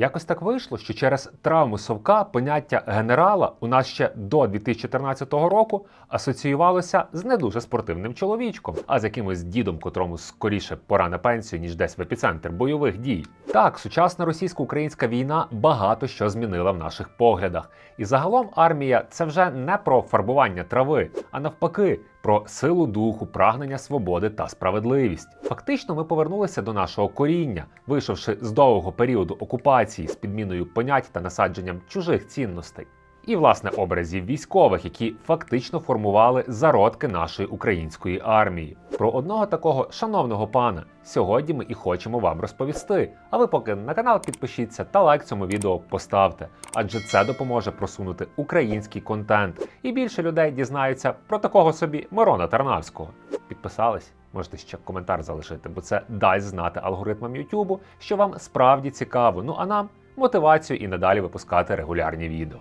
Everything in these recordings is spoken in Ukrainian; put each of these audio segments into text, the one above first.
Якось так вийшло, що через травму совка поняття генерала у нас ще до 2014 року асоціювалося з не дуже спортивним чоловічком, а з якимось дідом, котрому скоріше пора на пенсію, ніж десь в епіцентр бойових дій. Так, сучасна російсько-українська війна багато що змінила в наших поглядах. І загалом армія це вже не про фарбування трави, а навпаки, про силу духу, прагнення свободи та справедливість. Фактично, ми повернулися до нашого коріння, вийшовши з довгого періоду окупації з підміною понять та насадженням чужих цінностей. І, власне, образів військових, які фактично формували зародки нашої української армії. Про одного такого шановного пана сьогодні ми і хочемо вам розповісти. А ви поки на канал підпишіться та лайк цьому відео поставте, адже це допоможе просунути український контент, і більше людей дізнаються про такого собі Мирона Тарнавського. Підписались? Можете ще коментар залишити, бо це дасть знати алгоритмам Ютубу, що вам справді цікаво. Ну а нам мотивацію і надалі випускати регулярні відео.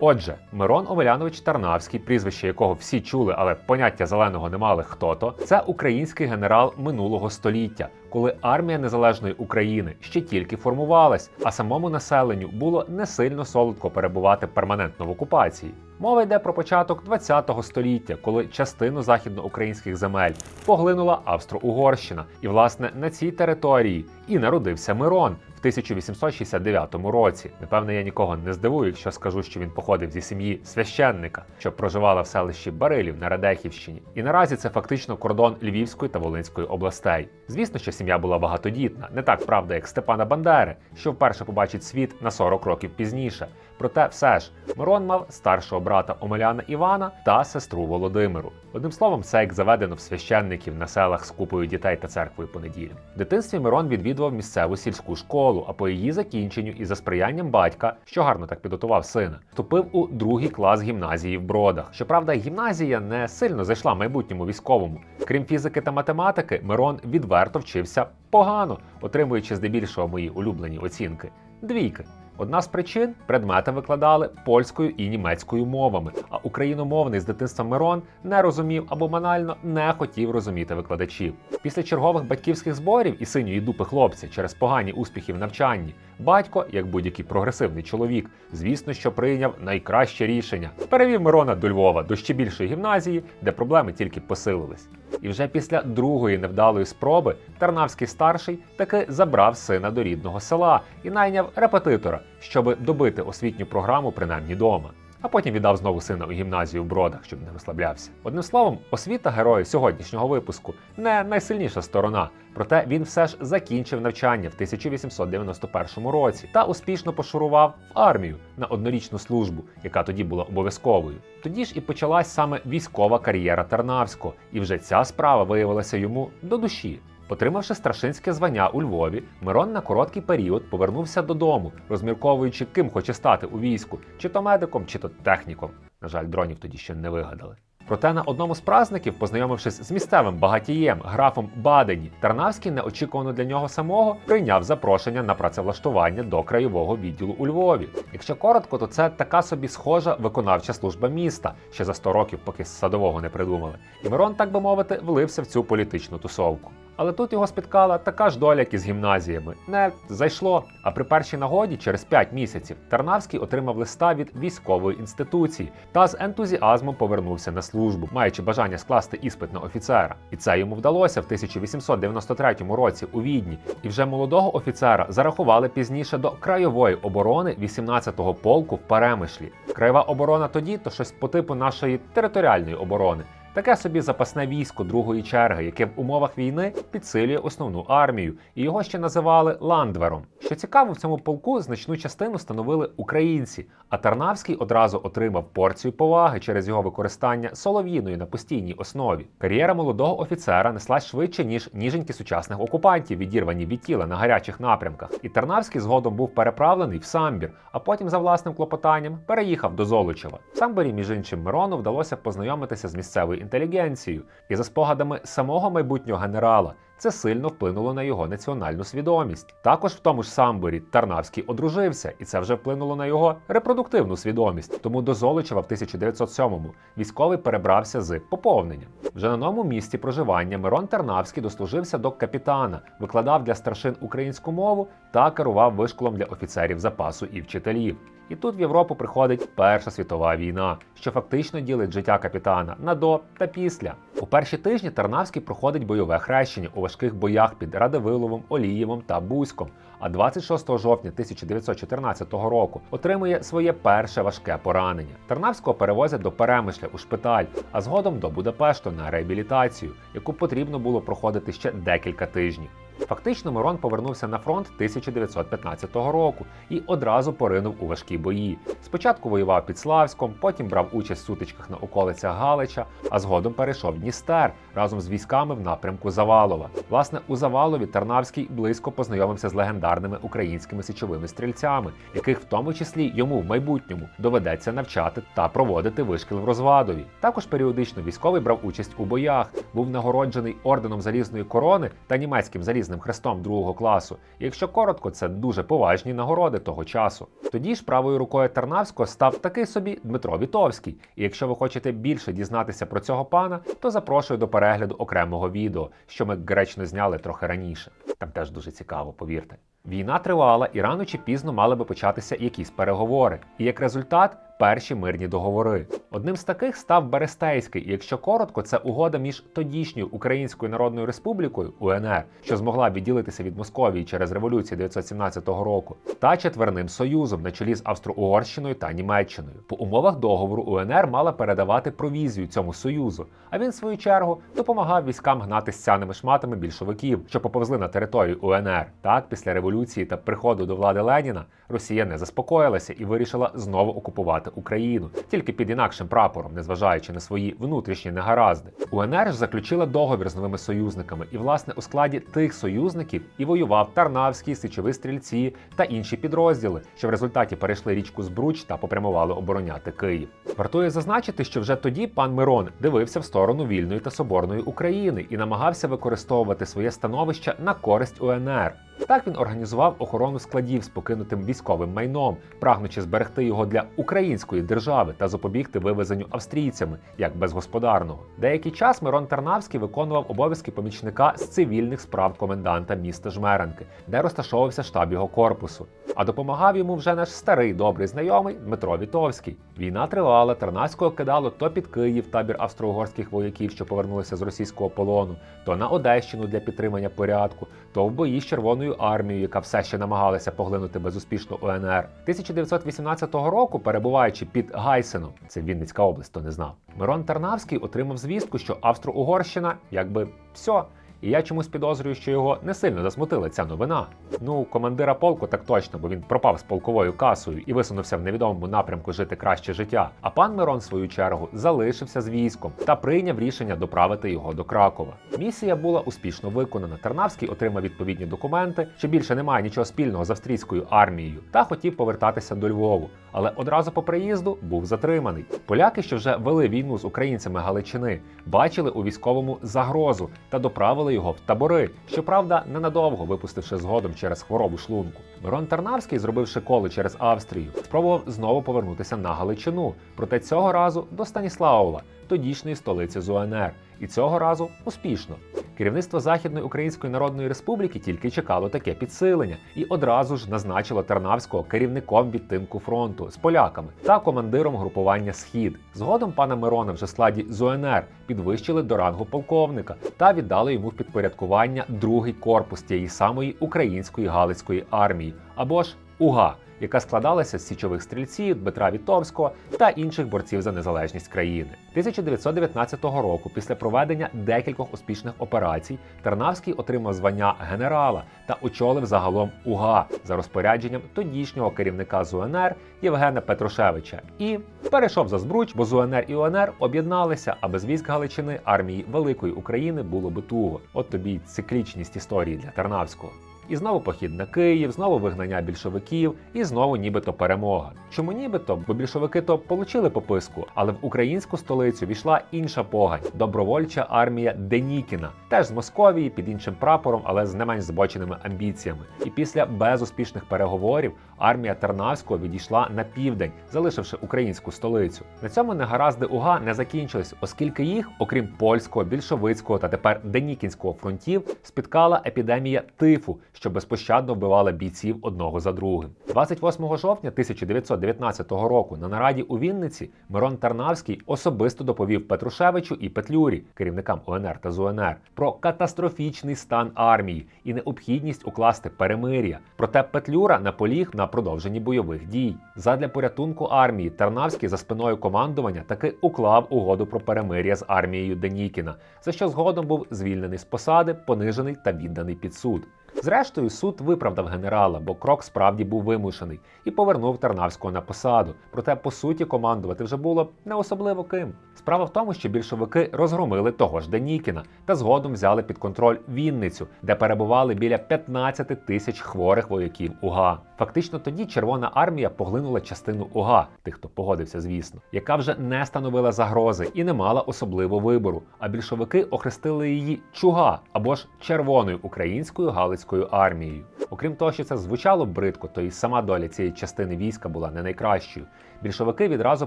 Отже, Мирон Омелянович Тарнавський, прізвище якого всі чули, але поняття зеленого не мали хто то, це український генерал минулого століття, коли армія незалежної України ще тільки формувалась, а самому населенню було не сильно солодко перебувати перманентно в окупації. Мова йде про початок ХХ століття, коли частину західноукраїнських земель поглинула Австро-Угорщина, і власне на цій території і народився Мирон 1869 році. Напевне, я нікого не здивую, якщо скажу, що він походив зі сім'ї священника, що проживала в селищі Барилів на Радехівщині. І наразі це фактично кордон Львівської та Волинської областей. Звісно, що сім'я була багатодітна, не так правда, як Степана Бандери, що вперше побачить світ на 40 років пізніше. Проте все ж Мирон мав старшого брата Омеляна Івана та сестру Володимиру. Одним словом, це заведено в священників на селах з купою дітей та церквою по неділям. В дитинстві Мирон відвідував місцеву сільську школу, а по її закінченню і за сприянням батька, що гарно так підготував сина, вступив у другий клас гімназії в Бродах. Щоправда, гімназія не сильно зайшла майбутньому військовому. Крім фізики та математики, Мирон відверто вчився погано, отримуючи здебільшого мої улюблені оцінки двійки. Одна з причин предмети викладали польською і німецькою мовами, а україномовний з дитинства Мирон не розумів або банально не хотів розуміти викладачів. Після чергових батьківських зборів і синьої дупи хлопця через погані успіхи в навчанні, батько, як будь-який прогресивний чоловік, звісно, що прийняв найкраще рішення. Перевів Мирона до Львова, до ще більшої гімназії, де проблеми тільки посилились. І вже після другої невдалої спроби Тарнавський старший таки забрав сина до рідного села і найняв репетитора, щоб добити освітню програму принаймні дома. А потім віддав знову сина у гімназію в бродах, щоб не розслаблявся. Одним словом, освіта героя сьогоднішнього випуску не найсильніша сторона, проте він все ж закінчив навчання в 1891 році та успішно пошурував в армію на однорічну службу, яка тоді була обов'язковою. Тоді ж і почалась саме військова кар'єра Тарнавського, і вже ця справа виявилася йому до душі. Отримавши старшинське звання у Львові, Мирон на короткий період повернувся додому, розмірковуючи, ким хоче стати у війську, чи то медиком, чи то техніком. На жаль, дронів тоді ще не вигадали. Проте на одному з праздників, познайомившись з місцевим багатієм, графом Бадені, Тарнавський неочікувано для нього самого прийняв запрошення на працевлаштування до краєвого відділу у Львові. Якщо коротко, то це така собі схожа виконавча служба міста ще за 100 років, поки садового не придумали. І Мирон, так би мовити, влився в цю політичну тусовку. Але тут його спіткала така ж доля, як і з гімназіями. Не зайшло. А при першій нагоді, через 5 місяців, Тарнавський отримав листа від військової інституції та з ентузіазмом повернувся на службу, маючи бажання скласти іспит на офіцера. І це йому вдалося в 1893 році у Відні. І вже молодого офіцера зарахували пізніше до краєвої оборони 18-го полку в Перемишлі. Краєва оборона тоді то щось по типу нашої територіальної оборони. Таке собі запасне військо другої черги, яке в умовах війни підсилює основну армію, і його ще називали ландвером. Що цікаво, в цьому полку значну частину становили українці, а Тарнавський одразу отримав порцію поваги через його використання солов'їною на постійній основі. Кар'єра молодого офіцера неслась швидше ніж ніженьки сучасних окупантів, відірвані від тіла на гарячих напрямках. І Тарнавський згодом був переправлений в самбір, а потім за власним клопотанням переїхав до Золочева. В самбірі, між іншим, Мирону вдалося познайомитися з місцевою інтелігенцією, і за спогадами самого майбутнього генерала, це сильно вплинуло на його національну свідомість. Також в тому ж самборі Тарнавський одружився, і це вже вплинуло на його репродуктивну свідомість. Тому до Золочева в 1907-му військовий перебрався з поповненням. Вже на новому місці проживання Мирон Тарнавський дослужився до капітана, викладав для старшин українську мову та керував вишколом для офіцерів запасу і вчителів. І тут в Європу приходить Перша світова війна, що фактично ділить життя капітана на до та після. У перші тижні Тарнавський проходить бойове хрещення у важких боях під Радивиловом, Олієвом та Бузьком. А 26 жовтня 1914 року отримує своє перше важке поранення. Тарнавського перевозять до Перемишля у шпиталь, а згодом до Будапешту на реабілітацію, яку потрібно було проходити ще декілька тижнів. Фактично, Мирон повернувся на фронт 1915 року і одразу поринув у важкі бої. Спочатку воював під Славськом, потім брав участь в сутичках на околицях Галича, а згодом перейшов Дністер разом з військами в напрямку Завалова. Власне, у Завалові Тарнавський близько познайомився з легендарними українськими січовими стрільцями, яких в тому числі йому в майбутньому доведеться навчати та проводити вишкіл в Розвадові. Також періодично військовий брав участь у боях, був нагороджений орденом залізної корони та німецьким залізним хрестом другого класу. Якщо коротко, це дуже поважні нагороди того часу. Тоді ж правою рукою Тарнавського став такий собі Дмитро Вітовський. І якщо ви хочете більше дізнатися про цього пана, то запрошую до перегляду окремого відео, що ми гречно зняли трохи раніше. Там теж дуже цікаво, повірте. Війна тривала, і рано чи пізно мали би початися якісь переговори. І як результат перші мирні договори. Одним з таких став Берестейський, і якщо коротко, це угода між тодішньою Українською Народною Республікою УНР, що змогла відділитися від Московії через революцію 1917 року, та четверним союзом на чолі з Австро-Угорщиною та Німеччиною. По умовах договору УНР мала передавати провізію цьому союзу. А він, в свою чергу, допомагав військам гнати сцяними шматами більшовиків, що поповзли на територію УНР. Так, після революції та приходу до влади Леніна Росія не заспокоїлася і вирішила знову окупувати Україну, тільки під інакшим прапором, незважаючи на свої внутрішні негаразди. УНР ж заключила договір з новими союзниками, і власне у складі тих союзників і воював Тарнавський, січові стрільці та інші підрозділи, що в результаті перейшли річку Збруч та попрямували обороняти Київ. Вартує зазначити, що вже тоді пан Мирон дивився в сторону вільної та соборної України і намагався використовувати своє становище на користь УНР. Так він організував охорону складів з покинутим військовим майном, прагнучи зберегти його для української держави та запобігти вивезенню австрійцями як безгосподарного. Деякий час Мирон Тарнавський виконував обов'язки помічника з цивільних справ коменданта міста Жмеренки, де розташовувався штаб його корпусу. А допомагав йому вже наш старий добрий знайомий Дмитро Вітовський. Війна тривала, Тарнавського кидало то під Київ табір австро-угорських вояків, що повернулися з російського полону, то на Одещину для підтримання порядку, то в бої з Червоною армією, яка все ще намагалася поглинути безуспішно УНР. 1918 року, перебуваючи під Гайсеном, це Вінницька область, то не знав. Мирон Тарнавський отримав звістку, що Австро-Угорщина якби все. І я чомусь підозрюю, що його не сильно засмутила ця новина. Ну, командира полку так точно, бо він пропав з полковою касою і висунувся в невідомому напрямку жити краще життя. А пан Мирон, в свою чергу, залишився з військом та прийняв рішення доправити його до Кракова. Місія була успішно виконана. Тарнавський отримав відповідні документи, що більше немає нічого спільного з австрійською армією, та хотів повертатися до Львову. Але одразу по приїзду був затриманий. Поляки, що вже вели війну з українцями Галичини, бачили у військовому загрозу та доправили його в табори. Щоправда, ненадовго випустивши згодом через хворобу шлунку. Мирон Тарнавський, зробивши коло через Австрію, спробував знову повернутися на Галичину, проте цього разу до Станіславова, тодішньої столиці ЗУНР. І цього разу успішно. Керівництво Західної Української Народної Республіки тільки чекало таке підсилення і одразу ж назначило Тарнавського керівником відтинку фронту з поляками та командиром групування Схід. Згодом пана Мирона вже в складі ЗУНР підвищили до рангу полковника та віддали йому в підпорядкування другий корпус тієї самої української галицької армії або ж УГА яка складалася з січових стрільців Дмитра Вітовського та інших борців за незалежність країни. 1919 року, після проведення декількох успішних операцій, Тарнавський отримав звання генерала та очолив загалом УГА за розпорядженням тодішнього керівника ЗУНР Євгена Петрушевича і перейшов за збруч, бо ЗУНР і УНР об'єдналися, а без військ Галичини армії Великої України було би туго. От тобі циклічність історії для Тарнавського. І знову похід на Київ, знову вигнання більшовиків, і знову нібито перемога. Чому нібито? Бо більшовики то получили пописку, але в українську столицю війшла інша погань добровольча армія Денікіна, теж з Московії під іншим прапором, але з не менш збоченими амбіціями. І після безуспішних переговорів армія Тарнавського відійшла на південь, залишивши українську столицю. На цьому негаразди УГА не закінчились, оскільки їх, окрім польського, більшовицького та тепер денікінського фронтів, спіткала епідемія тифу, що безпощадно вбивала бійців одного за другим. 28 жовтня 1919 року на нараді у Вінниці Мирон Тарнавський особисто доповів Петрушевичу і Петлюрі, керівникам УНР та ЗУНР, про катастрофічний стан армії і необхідність укласти перемир'я. Проте Петлюра наполіг на продовженні бойових дій. Задля порятунку армії Тарнавський за спиною командування таки уклав угоду про перемир'я з армією Денікіна, за що згодом був звільнений з посади, понижений та відданий під суд. Зрештою, суд виправдав генерала, бо крок справді був вимушений, і повернув Тарнавського на посаду. Проте, по суті, командувати вже було не особливо ким. Справа в тому, що більшовики розгромили того ж Денікіна та згодом взяли під контроль Вінницю, де перебували біля 15 тисяч хворих вояків УГА. Фактично тоді Червона армія поглинула частину УГА, тих, хто погодився, звісно, яка вже не становила загрози і не мала особливо вибору. А більшовики охрестили її Чуга або ж Червоною українською галицькою армією. Окрім того, що це звучало бридко, то і сама доля цієї частини війська була не найкращою. Більшовики відразу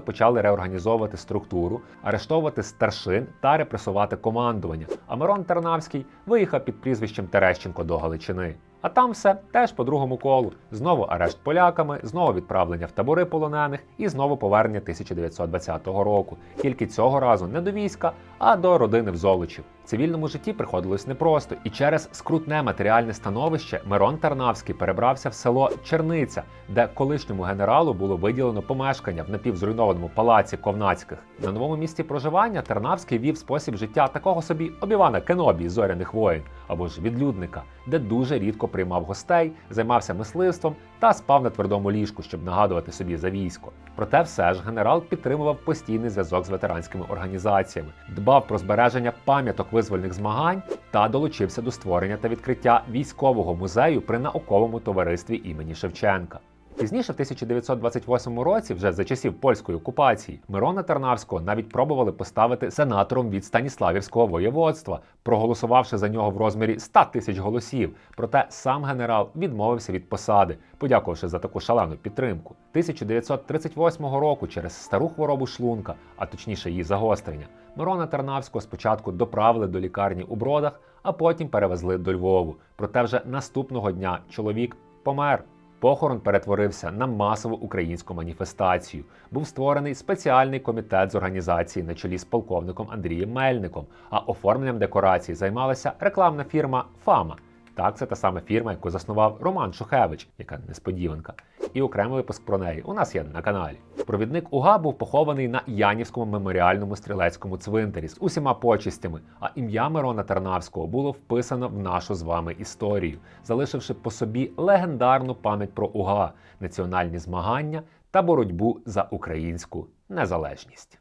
почали реорганізовувати структуру, арештовувати старшин та репресувати командування. А Мирон Тарнавський виїхав під прізвищем Терещенко до Галичини. А там все теж по другому колу. Знову арешт поляками, знову відправлення в табори полонених і знову повернення 1920 року. Тільки цього разу не до війська, а до родини в Золочів. Цивільному житті приходилось непросто, і через скрутне матеріальне становище Мирон Тарнавський перебрався в село Черниця, де колишньому генералу було виділено помешкання в напівзруйнованому палаці Ковнацьких. На новому місці проживання Тарнавський вів спосіб життя такого собі обівана Кенобі зоряних воїн або ж відлюдника, де дуже рідко приймав гостей, займався мисливством та спав на твердому ліжку, щоб нагадувати собі за військо. Проте все ж генерал підтримував постійний зв'язок з ветеранськими організаціями, дбав про збереження пам'яток визвольних змагань та долучився до створення та відкриття військового музею при науковому товаристві імені Шевченка. Пізніше, в 1928 році, вже за часів польської окупації, Мирона Тарнавського навіть пробували поставити сенатором від Станіславівського воєводства, проголосувавши за нього в розмірі 100 тисяч голосів. Проте сам генерал відмовився від посади, подякувавши за таку шалену підтримку. 1938 року через стару хворобу шлунка, а точніше її загострення, Мирона Тарнавського спочатку доправили до лікарні у бродах, а потім перевезли до Львову. Проте вже наступного дня чоловік помер. Похорон перетворився на масову українську маніфестацію. Був створений спеціальний комітет з організації на чолі з полковником Андрієм Мельником. А оформленням декорацій займалася рекламна фірма Фама. Так, це та сама фірма, яку заснував Роман Шухевич, яка несподіванка. І окремий випуск про неї у нас є на каналі. Провідник УГА був похований на Янівському меморіальному стрілецькому цвинтарі з усіма почистями, а ім'я Мирона Тарнавського було вписано в нашу з вами історію, залишивши по собі легендарну пам'ять про УГА, національні змагання та боротьбу за українську незалежність.